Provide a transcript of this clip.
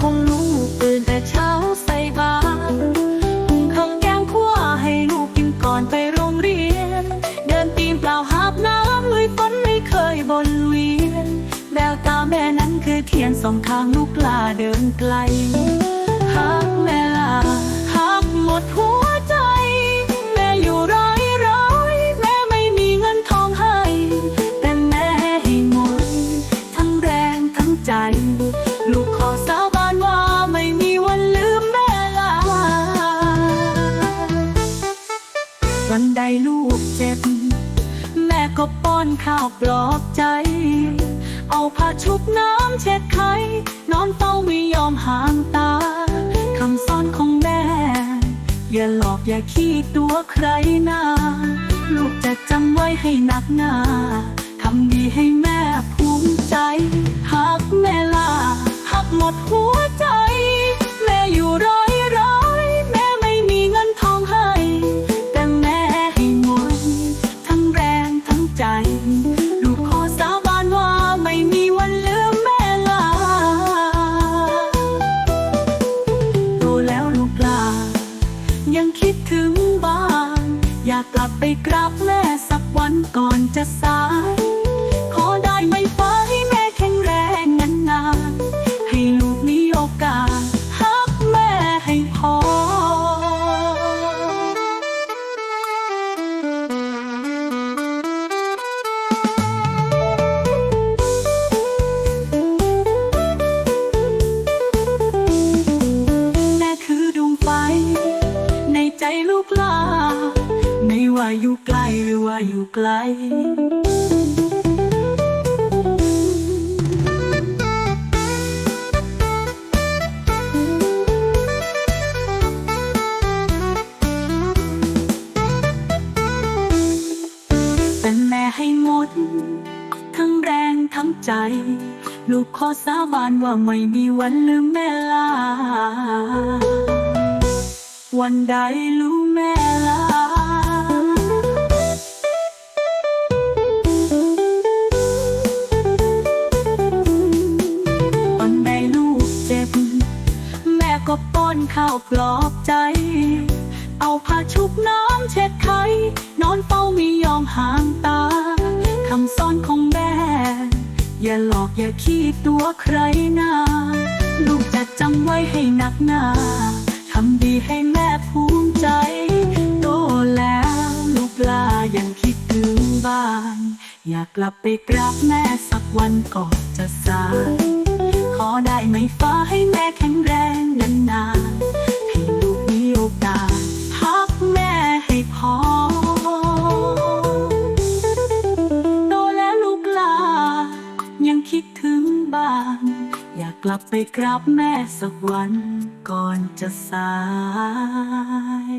ของลูกตื่นแต่เช้าใส่บาตรหุงข้าวแกงคั่วให้ลูกกินก่อนไปโรงเรียน เดินตีนเปล่าหาบน้ำลุยฝนไม่เคยบนเวียนแววตาแม่นั้นคือเทียนสองทางลูกลาเดินไกลหักแม่ลาหักหมดหัวใจ แม่อยู่ร้อยร้อยแม่ไม่มีเงินทองให้ แต่แม่ให้หมดทั้งแรงทั้งใจ ลูก วันใดลูกเจ็บ แม่ก็ป้อนข้าวปลอบใจ เอาผ้าชุบน้ำเช็ดไข้นอนเฝ้าไม่ยอมห่างตาคำสอนของแม่ อย่าหลอกอย่าขี้ตัวใครนะลูกจะจำไว้ให้หนักหนาทำดีให้แม่ภูมิใจ จะสาย ขอได้ไหมฟ้าให้แม่แข็งแรงนานๆ ให้ลูกมีโอกาสฮักแม่ให้พอ แม่คือดวงไฟ ในใจลูกลา ไม่ว่าอยู่ไกลหรือว่าอยู่ไกลเป็นแม่ให้หมด ทั้งแรงทั้งใจ ลูกขอสาบานว่าไม่มีวันลืมแม่ลา วันใดลูกแม่ลาาวปลอบใจ เอาผ้าชุบน้ำเช็ดไข้นอนเฝ้าไม่ยอมห่างตาคำสอนของแม่ อย่าหลอกอย่าขี้ตัวใครนะลูกจะจำไว้ให้หนักหนาทำดีให้แม่ภูมิใจ โตแล้วลูกลายังคิดถึงบ้าน อยากกลับไปกราบแม่สักวันก่อนจะสายขอได้ไหมฟ้าให้ อยากกลับไปกราบแม่สักวันก่อนจะสาย